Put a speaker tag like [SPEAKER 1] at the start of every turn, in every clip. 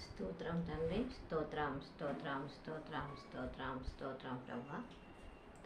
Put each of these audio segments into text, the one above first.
[SPEAKER 1] స్తోత్రం తండ్రి స్తోత్రం స్తోత్రం స్తోత్రం స్తోత్రం స్తోత్రం ప్రభా.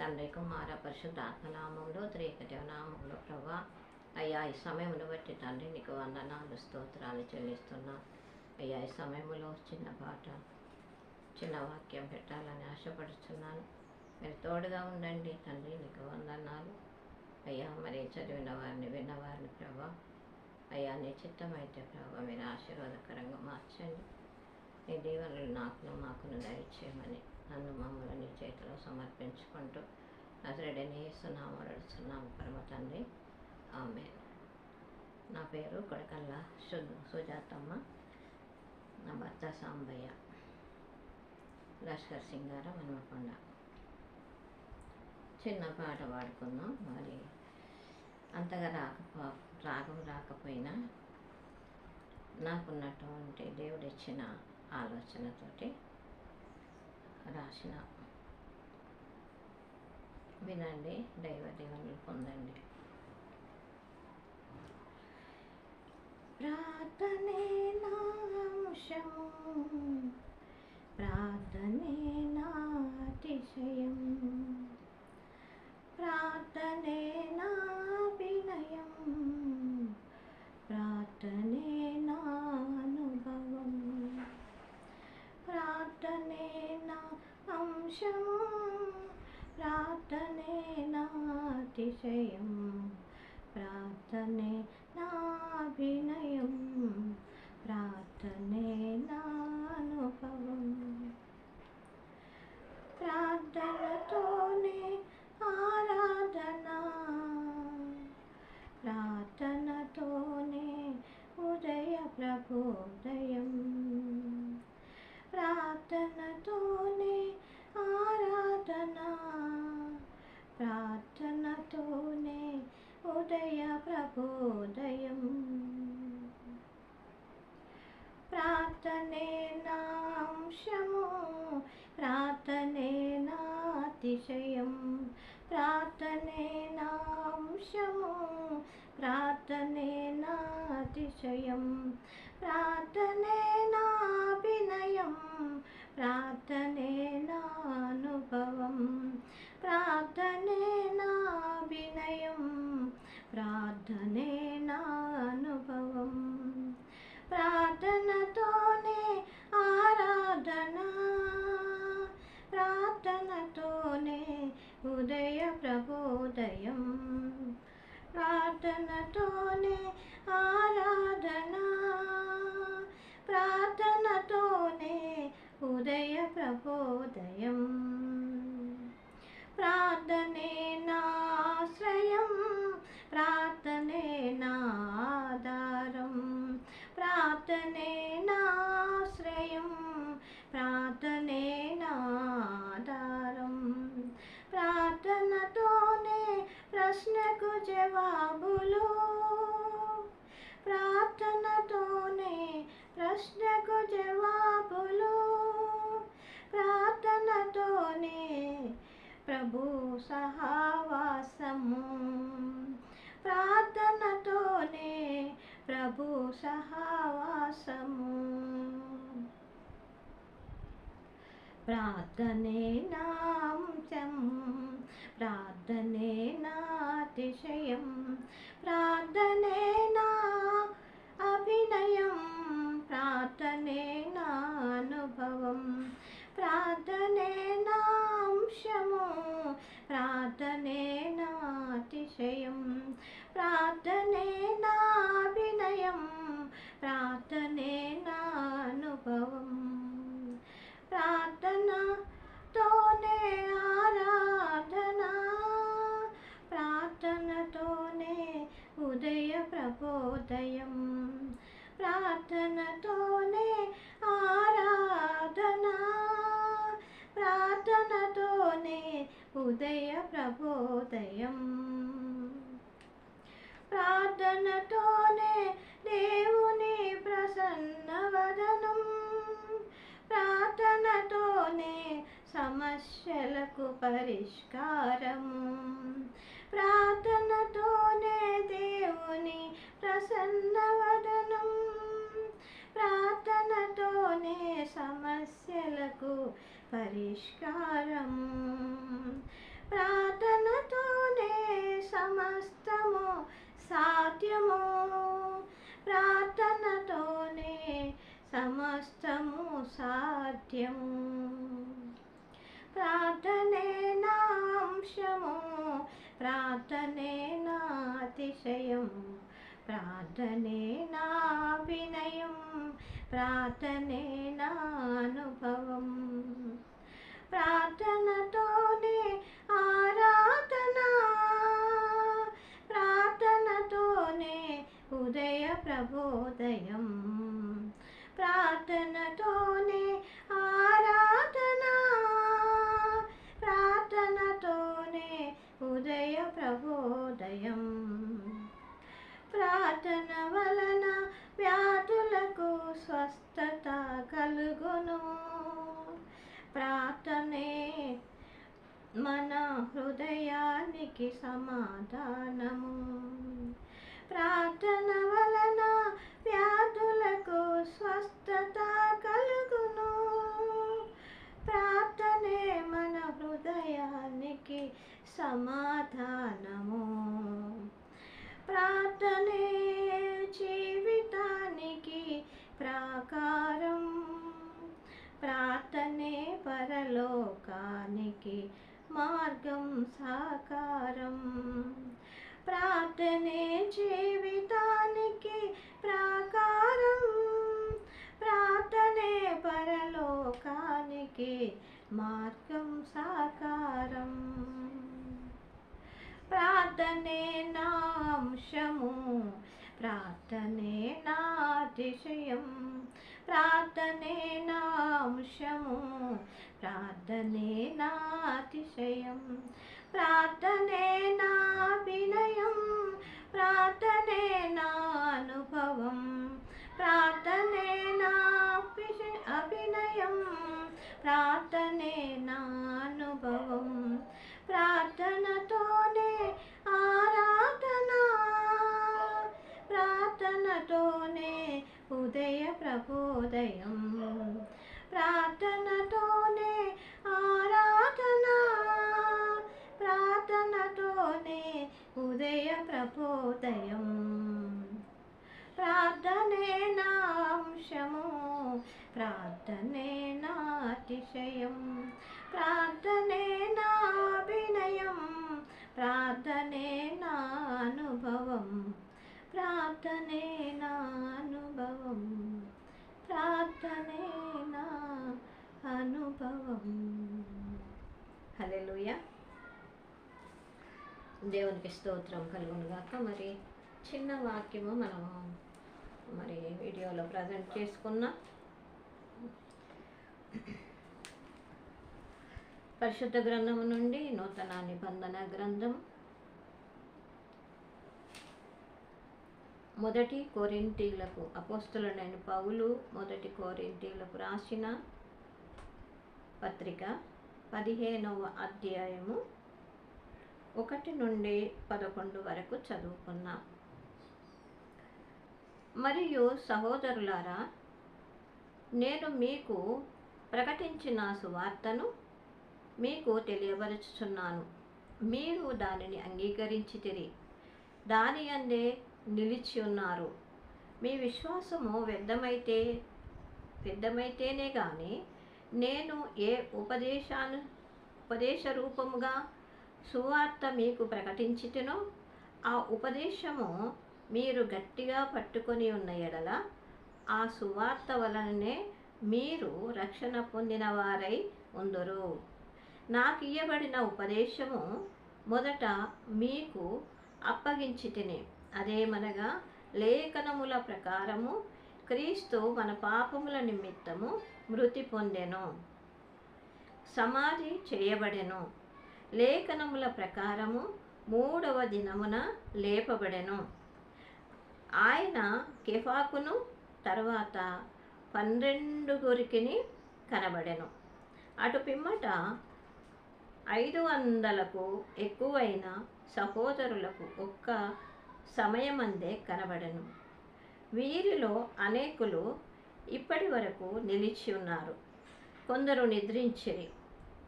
[SPEAKER 1] తండ్రి కుమార పరిశుద్ధాత్మ నామంలో త్రేకదేవ నామంలో ప్రభా. అయ్యా ఈ సమయంలో బట్టి తండ్రి నీకు వందనాలు స్తోత్రాలు చెల్లిస్తున్నా. అయ్యా ఈ సమయంలో చిన్న పాట చిన్న వాక్యం పెట్టాలని ఆశపడుతున్నాను మీరు తోడుగా ఉండండి తండ్రి నీకు వందనాలు. అయ్యా మరి చదివిన వారిని విన్నవారిని ప్రభా. అయ్యా నీ చిత్తమైతే ప్రభా మీరు ఆశీర్వాదకరంగా మార్చండి. నీ దీవెనలు నాకును మాకును దయచేయమని నన్ను మమ్మల్ని నీ చేతిలో సమర్పించుకుంటూ నజరడని సున్నాము అడుస్తున్నాము పరమ తండ్రి. ఆమె నా పేరు కొడకల్లా సు సుజాతమ్మ. నా భర్త సాంబయ్య. లష్కర్ సింగార హనుమకొండ. చిన్న పాట పాడుకున్నాం మరి అంతగా రాకపో రాగం రాకపోయినా నాకున్నటువంటి దేవుడిచ్చిన ఆలోచనతోటి రాసిన వినండి దైవ పొందండి. ప్రార్థనే నాంశము ప్రార్థనే నాతిశయం ప్రార్థనే నా వినయం ప్రార్థనే నా అనుభవం ప్రార్థనే నా అంశము ప్రార్థనే నాతిశయం ప్రార్థనే నాభినయం ప్రార్థనే నానుభవం ప్రార్థనతోనే ఆరాధన ప్రార్థనతోనే ఉదయ ప్రభోదయం ప్రార్థనతోనే ఆరాధన. ప్రార్థనతోనే ఉదయ ప్రబోదయం ప్రార్థనే నాంశము ప్రార్థనే నాతిశయం ప్రార్థనే నాంశము ప్రార్థనే నాతిశయం ప్రార్థనే నా వినయం ప్రార్థనే నా అనుభవం ప్రార్థనే నా వినయం ప్రార్థనే నా అనుభవం. ప్రార్థనతోనే ఆరాధన ప్రార్థనతోనే ఉదయ ప్రబోదయం ప్రార్థనతోనే ప్రార్థనే నాంశం ప్రార్థనే ఉదయ ప్రభోదయం ప్రార్థనతోనే ఆరాధన. ప్రార్థనతోనే ఉదయ ప్రభోదయం ప్రార్థనతోనే దేవుని ప్రసన్న వదనం. ప్రార్థనతోనే సమస్యలకు పరిష్కారము. ప్రార్థనతోనే దేవుని ప్రసన్నవదనం. ప్రార్థనతోనే సమస్యలకు పరిష్కారం. ప్రార్థనతోనే సమస్తము సాధ్యము. ప్రార్థనతోనే సమస్తము సాధ్యము. ప్రార్థనే నాంశము ప్రార్థనే నాతిశయం ప్రార్థనే నా వినయం ప్రార్థనే నానుభవం. ప్రార్థన సమాధానము. ప్రార్థన వలన వ్యాధులకు స్వస్థత కలుగును. ప్రార్థనే మన హృదయానికి సమాధానము. ప్రార్థనే జీవితానికి ప్రాకారం. ప్రార్థనే పరలోకానికి మార్గం సాకారం. ప్రార్థనే జీవితానికి ప్రాకారం. ప్రార్థనే పరలోకానికి మార్గం సాకారం. ప్రార్థనే నాంశము ప్రార్థనే నాతిశయం ప్రార్థనే నాంశము ప్రార్థనే నాతిశయం ప్రార్థనే నా వినయం ప్రార్థనే నా అనుభవం ప్రార్థనే నా అభినయం ప్రార్థనే నా అనుభవం ప్రార్థనతోనే ఆరాధన ప్రార్థనతోనే ఉదయ ప్రబోదయం ప్రార్థనతో హృదయ ప్రభోదయం ప్రార్థనే నాంశము ప్రార్థనే నాతిశయం. ప్రార్థనే నాభినయం ప్రార్థనే నానుభవం. ప్రార్థనే నానుభవం ప్రార్థనే నా అనుభవం హలో దేవునికి స్తోత్రం కలుగును గాక మరి చిన్న వాక్యము మనం మరి వీడియోలో ప్రజెంట్ చేసుకున్నాం పరిశుద్ధ గ్రంథము నుండి నూతన నిబంధన గ్రంథం మొదటి కోరింటీలకు అపోస్తులైన పౌలు మొదటి కోరింటీలకు రాసిన పత్రిక పదిహేనవ అధ్యాయము ఒకటి నుండి పదకొండు వరకు చదువుకున్నాం. మరియు సహోదరులారా నేను మీకు ప్రకటించిన సువార్తను మీకు తెలియపరుచుచున్నాను. మీరు దానిని అంగీకరించితిరి దాని అందే నిలిచి ఉన్నారు. మీ విశ్వాసము వ్యర్థమైతే వ్యర్థమైతేనే కానీ నేను ఏ ఉపదేశాను ఉపదేశ రూపముగా సువార్త మీకు ప్రకటించితినో ఆ ఉపదేశము మీరు గట్టిగా పట్టుకొని ఉన్న ఎడల ఆ సువార్త వలననే మీరు రక్షణ పొందిన వారై ఉందరు. నాకు ఇయ్యబడిన ఉపదేశము మొదట మీకు అప్పగించి తిని అదేమనగా లేఖనముల ప్రకారము క్రీస్తు మన పాపముల నిమిత్తము మృతి పొందెను. సమాధి చేయబడెను. లేఖనముల ప్రకారము మూడవ దినమున లేపబడెను. ఆయన కెఫాకును తర్వాత పన్నెండుగురికిని కనబడెను. అటు పిమ్మట ఐదు వందలకు ఎక్కువైన సహోదరులకు ఒక్క సమయమందే కనబడెను. వీరిలో అనేకులు ఇప్పటి వరకు నిలిచి ఉన్నారు. కొందరు నిద్రించిరి.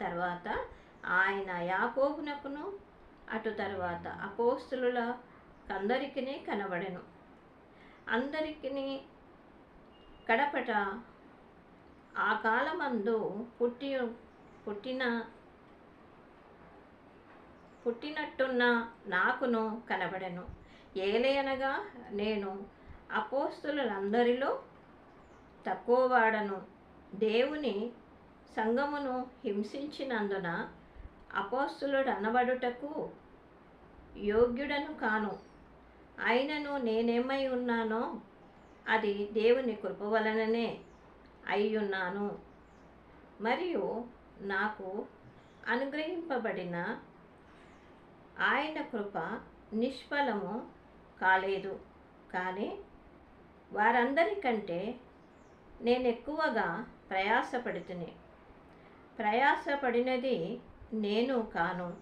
[SPEAKER 1] తర్వాత ఆయన యాకోబునకును అటు తర్వాత అపోస్తుల అందరికీ కనబడెను. అందరికీ కడపట ఆ కాలమందు పుట్టి పుట్టిన పుట్టినట్టున్న నాకును కనబడెను. ఏలయనగా నేను అపోస్తులందరిలో తక్కువ వాడను దేవుని సంగమును హింసించినందున అపోస్తులుడు అనబడుటకు యోగ్యుడను కాను. అయినను నేనేమై ఉన్నానో అది దేవుని కృప వలననే అయ్యున్నాను. మరియు నాకు అనుగ్రహింపబడిన ఆయన కృప నిష్ఫలము కాలేదు. కానీ వారందరికంటే నేను ఎక్కువగా ప్రయాసపడుతుని. ప్రయాసపడినది నేను కాను.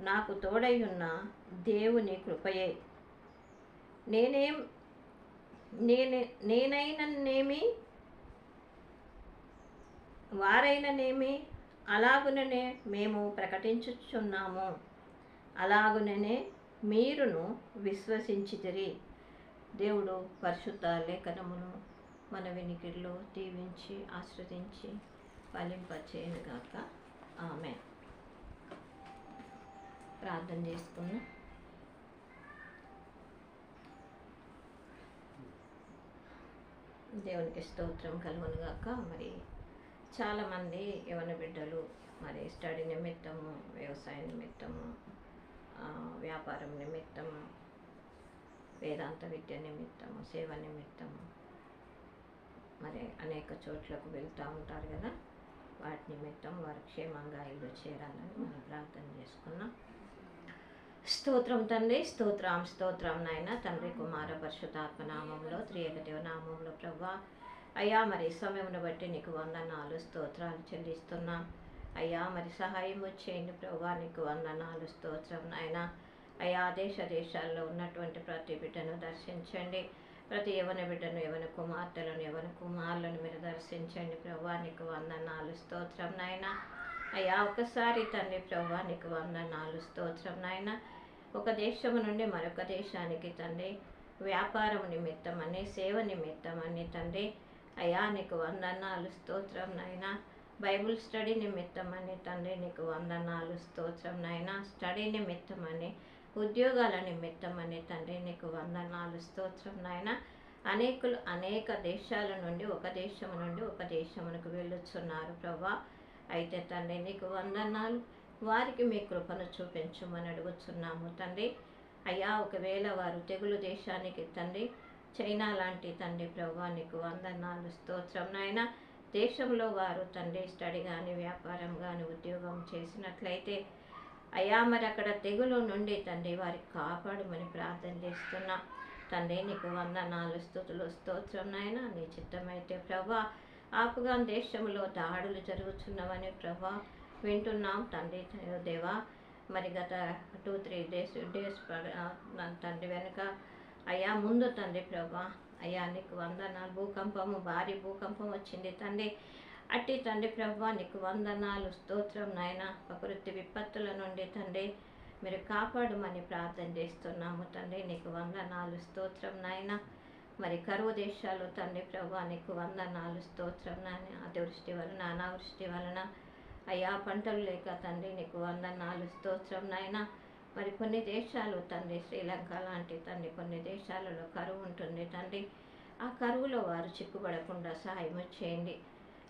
[SPEAKER 1] నాకు తోడయ్యున్న దేవుని కృపయే. నేనేం నేనే నేనైననేమి వారైననేమి అలాగుననే మేము ప్రకటించుచున్నాము. అలాగుననే మీరును విశ్వసించితిరి. దేవుడు పరిశుద్ధ లేఖనమును మన వినికిడిలో దీవించి ఆశ్రదించి ఫలింపచేయనుగాక. ఆమె ప్రార్థన చేసుకున్నాం. దేవునికి స్తోత్రం కలుగునుగాక. మరి చాలామంది యవన బిడ్డలు మరి స్టడీ నిమిత్తము వ్యవసాయ నిమిత్తము వ్యాపారం నిమిత్తము వేదాంత విద్య నిమిత్తము సేవ నిమిత్తము మరి అనేక చోట్లకు వెళ్తూ ఉంటారు కదా. వాటి నిమిత్తం వారు క్షేమంగా ఇల్లు చేరాలని మనం ప్రార్థన చేసుకున్నాం. స్తోత్రం తండ్రి స్తోత్రం స్తోత్రం నాయన. తండ్రి కుమార పరిశుద్ధాత్మ నామంలో త్రియేకదేవ నామంలో ప్రభా అయ్యా మరి సమయమును బట్టి నీకు వందనాలు స్తోత్రాలు చెల్లిస్తున్నాం. అయ్యా మరి సహాయం వచ్చేయండి ప్రభా నీకు వందనాలు స్తోత్రం నాయన. అయ్యా దేశ దేశాల్లో ఉన్నటువంటి ప్రతి బిడ్డను దర్శించండి. ప్రతి యవన బిడ్డను యవన కుమార్తెలను యవన కుమారులను మీరు దర్శించండి ప్రభా నీకు వందనాలు స్తోత్రం నాయన. అయ్యా ఒకసారి తండ్రి ప్రభా నీకు వందనాలు స్తోత్రం నాయన. ఒక దేశము నుండి మరొక దేశానికి తండ్రి వ్యాపారం నిమిత్తం అని సేవ నిమిత్తం అని తండ్రి. అయ్యా నీకు వందనాలు స్తోత్రం నాయన. బైబుల్ స్టడీ నిమిత్తం అని తండ్రి నీకు వందనాలు స్తోత్రం నాయన. స్టడీ నిమిత్తం అని ఉద్యోగాల నిమిత్తం అని తండ్రి నీకు వందనాలు స్తోత్రం నాయన. అనేకులు అనేక దేశాల నుండి ఒక దేశం నుండి ఒక దేశమునకు వెళ్ళుచున్నారు ప్రభా. అయితే తండ్రి నీకు వందనాలు. వారికి మీ కృపను చూపించమని అడుగుతున్నాము తండ్రి. అయ్యా ఒకవేళ వారు తెగులు దేశానికి తండ్రి చైనా లాంటి తండ్రి ప్రభా నీకు వందనాలు స్తోత్రం నాయన. దేశంలో వారు తండ్రి స్టడీ కానీ వ్యాపారం కానీ ఉద్యోగం చేసినట్లయితే అయ్యా మరి అక్కడ తెగులు నుండి తండ్రి వారికి కాపాడమని ప్రార్థన చేస్తున్నా. తండ్రి నీకు వందనాలు స్థుతులు స్తోత్రం నాయన. నీ చిత్తమైతే ప్రభా ఆఫ్ఘాన్ దేశంలో దాడులు జరుగుతున్నవని ప్రభా వింటున్నాం తండ్రి దేవా. మరి గత టూ త్రీ డేస్ డేస్ తండ్రి వెనుక అయ్యా ముందు తండ్రి ప్రభా అయ్యా నీకు వందనాలు. భూకంపము భారీ భూకంపం వచ్చింది తండ్రి. అట్టి తండ్రి ప్రభా నీకు వందనాలు స్తోత్రం నాయన. ప్రకృతి విపత్తుల నుండి తండ్రి మీరు కాపాడమని ప్రార్థన చేస్తున్నాము తండ్రి. నీకు వందనాలు స్తోత్రం నాయన. మరి కరువు దేశాలు తండ్రి ప్రభా నీకు వందనాలు స్తోత్రం నాని అతివృష్టి వలన అనావృష్టి వలన. అయ్యా పంటలు లేక తండ్రి నీకు వందనాలు స్తోత్రం నాయన. మరి కొన్ని దేశాలు తండ్రి శ్రీలంక లాంటి తండ్రి కొన్ని దేశాలలో కరువు ఉంటుంది తండ్రి. ఆ కరువులో వారు చిక్కుపడకుండా సహాయం చేయండి.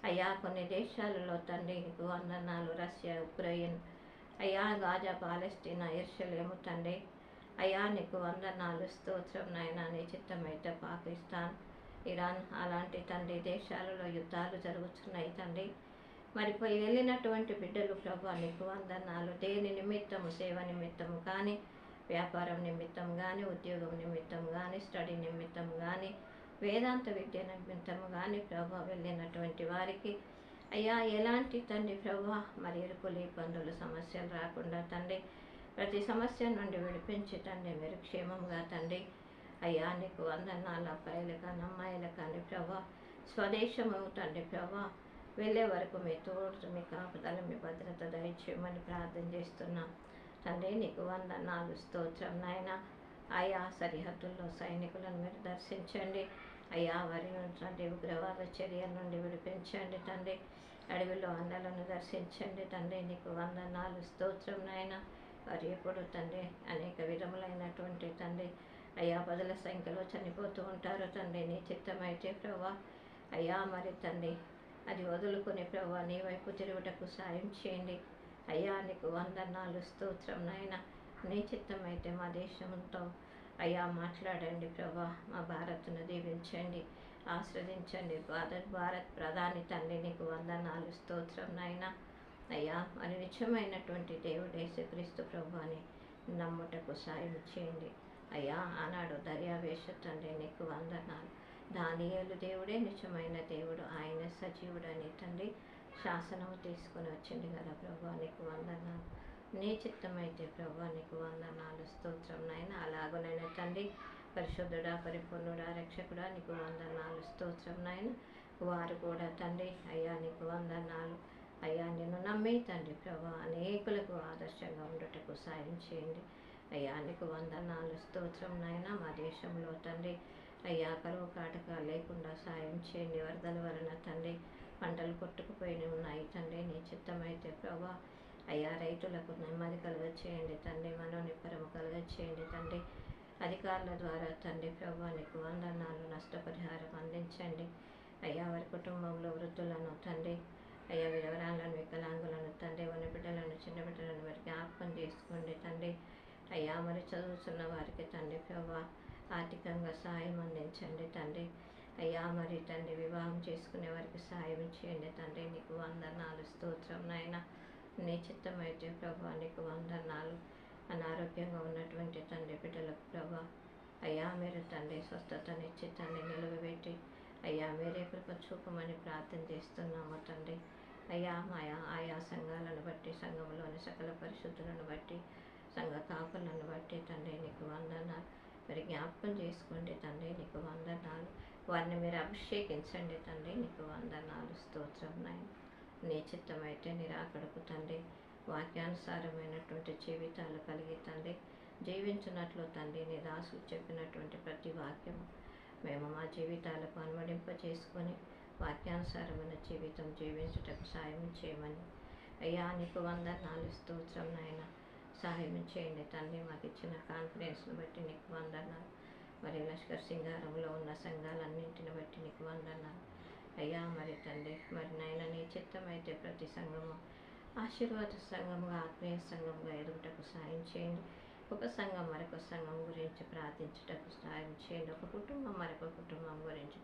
[SPEAKER 1] అయ్యా కొన్ని దేశాలలో తండ్రి నీకు వందనాలు రష్యా ఉక్రెయిన్. అయ్యా గాజా పాలెస్టీనా ఇర్షలేము తండ్రి. అయ్యా నీకు వందనాలు స్తోత్రం నాయన నీ చిత్తమైతే పాకిస్తాన్ ఇరాన్ అలాంటి తండ్రి దేశాలలో యుద్ధాలు జరుగుతున్నాయి తండ్రి. మరి పోయి వెళ్ళినటువంటి బిడ్డలు ప్రభా నీకు వందనాలు. దేని నిమిత్తము సేవ నిమిత్తము కానీ వ్యాపారం నిమిత్తం కానీ ఉద్యోగం నిమిత్తం కానీ స్టడీ నిమిత్తం కానీ వేదాంత విద్య నిమిత్తము కానీ ప్రభు వెళ్ళినటువంటి వారికి అయ్యా ఎలాంటి తండ్రి ప్రభా మరి ఇరుకులు ఇబ్బందులు సమస్యలు రాకుండా తండ్రి ప్రతి సమస్య నుండి విడిపించి తండ్రి మీరు క్షేమంగా తండ్రి. అయ్యా నీకు వందనాలు అబ్బాయిలు కానీ అమ్మాయిలు కానీ ప్రభా. స్వదేశము తండ్రి ప్రభా. వెళ్ళే వరకు మీ తోడు మీ కాపుదల మీ భద్రత దయచేయమని ప్రార్థన చేస్తున్నాం. తండ్రి నీకు వందనాలు స్తోత్రం నాయన. అయా సరిహద్దుల్లో సైనికులను మీరు దర్శించండి. అయ్యా వారి నుండి ఉగ్రవాద చర్యల నుండి విడిపించండి తండ్రి. అడవిలో అందలను దర్శించండి తండ్రి. నీకు వందనాలు స్తోత్రం నాయన. వారు ఎప్పుడు తండ్రి అనేక విధములైనటువంటి తండ్రి అయ్యా పదుల సంఖ్యలో చనిపోతూ ఉంటారు తండ్రి నీ చిత్తమైతే ప్రభా అయ్యా మరి తండ్రి అది వదులుకునే ప్రభా నీ వైపు తిరుగుటకు సాయం చేయండి. అయ్యా నీకు వందనాలు స్తోత్రం నాయన. నీ చిత్తమైతే మా దేశంతో అయ్యా మాట్లాడండి ప్రభా మా భారత్ను దీవించండి ఆస్వాదించండి భారత్ భారత్ ప్రధాని తండ్రి నీకు వందనాలు స్తోత్రం నాయనా. అయ్యా మరి నిత్యమైనటువంటి దేవుడు యేసుక్రీస్తు ప్రభు నమ్ముటకు సాయం చేయండి. అయ్యా ఆనాడు దర్యావేశ తండ్రి నీకు వందనాలు. దానియాలు దేవుడే నిజమైన దేవుడు ఆయన సజీవుడు అని తండ్రి శాసనము తీసుకొని వచ్చింది కదా ప్రభు నీకు వందనాలు. నీ చిత్తమైతే ప్రభు నీకు వందనాలు. స్తోత్రం నాయన అలాగునైనా తండ్రి పరిశుద్ధుడా పరిపూర్ణుడా రక్షకుడా నీకు వందనాలు. స్తోత్రం నాయన వారు కూడా తండ్రి అయ్యా నీకు వందనాలు. అయ్యా నిన్ను నమ్మి తండ్రి ప్రభా. అనేకులకు ఆదర్శంగా ఉండటకు సాయం చేయండి. అయ్యా నీకు వందనాలు స్తోత్రం నాయన మా దేశంలో తండ్రి. అయ్యా కరువు కాటక లేకుండా సాయం చేయండి. వరదల వలన తండ్రి పంటలు కొట్టుకుపోయి ఉన్నాయి తండ్రి. నీ చిత్తమైతే ప్రభా అయ్యా రైతులకు నెమ్మది కలుగ చేయండి తండ్రి. మనోనిపరము కలుగ చేయండి తండ్రి. అధికారుల ద్వారా తండ్రి ప్రభా నీకు వందనాలు నష్టపరిహారం అందించండి. అయ్యా వారి కుటుంబంలో వృద్ధులను తండ్రి అయ్యా వివరాలను వికలాంగులను తండ్రి ఉన్న బిడ్డలను చిన్న బిడ్డలను మరి జ్ఞాపకం చేసుకోండి తండ్రి. అయ్యా మరి చదువుతున్న వారికి తండ్రి ప్రభా ఆర్థికంగా సాయం అందించండి తండ్రి. అయ్యా మరి తండ్రి వివాహం చేసుకునే వారికి సాయం చేయండి తండ్రి. నీకు వందనాలు స్తోత్రం నాయన. నీ చిత్తమైతే ప్రభా నీకు వందనాలు. అనారోగ్యంగా ఉన్నటువంటి తండ్రి బిడ్డలకు ప్రభా అయ్యా మీరు తండ్రి స్వస్థతనిచ్చి తండ్రి నిలువబెట్టి అయ్యా మీరే కృప చూపమని ప్రార్థన చేస్తున్నాము తండ్రి అయ్యా మాయా ఆయా సంఘాలను బట్టి సంఘంలోని సకల పరిశుద్ధులను బట్టి సంఘ కాపులను బట్టి తండ్రి నీకు వందనాలు. మరి జ్ఞాపకం చేసుకోండి తండ్రి నీకు వందనాలు. వారిని మీరు అభిషేకించండి తండ్రి నీకు వందనాలు. స్తోత్రం నాయన. నీ చిత్తమైతే నిరాకడకు తండ్రి. వాక్యానుసారమైనటువంటి జీవితాలు కలిగి తండ్రి. జీవించినట్లు తండ్రి నీ దాసులు చెప్పినటువంటి ప్రతి వాక్యము. మేము మా జీవితాలకు అనువడింప చేసుకొని వాక్యానుసారమైన జీవితం జీవించుటకు సాయం చేయమని. అయ్యా నీకు వందనాలు స్తోత్రం నాయన. సహాయం చేయండి తండ్రి మాకు ఇచ్చిన కాన్ఫిడెన్స్ను బట్టి నీకు వందనాలు. మరి లష్కర్ సింగారంలో ఉన్న సంఘాలన్నింటిని బట్టి నీకు వందనాలు. అయ్యా మరి తండ్రి మరి నాయన నీ చిత్తం అయితే ప్రతి సంఘము ఆశీర్వాద సంఘముగా ఆత్మీయ సంఘముగా ఎదుగుటకు సాయం చేయండి. ఒక సంఘం మరొక సంఘం గురించి ప్రార్థించుటకు సాయం చేయండి ఒక కుటుంబం మరొక కుటుంబం గురించి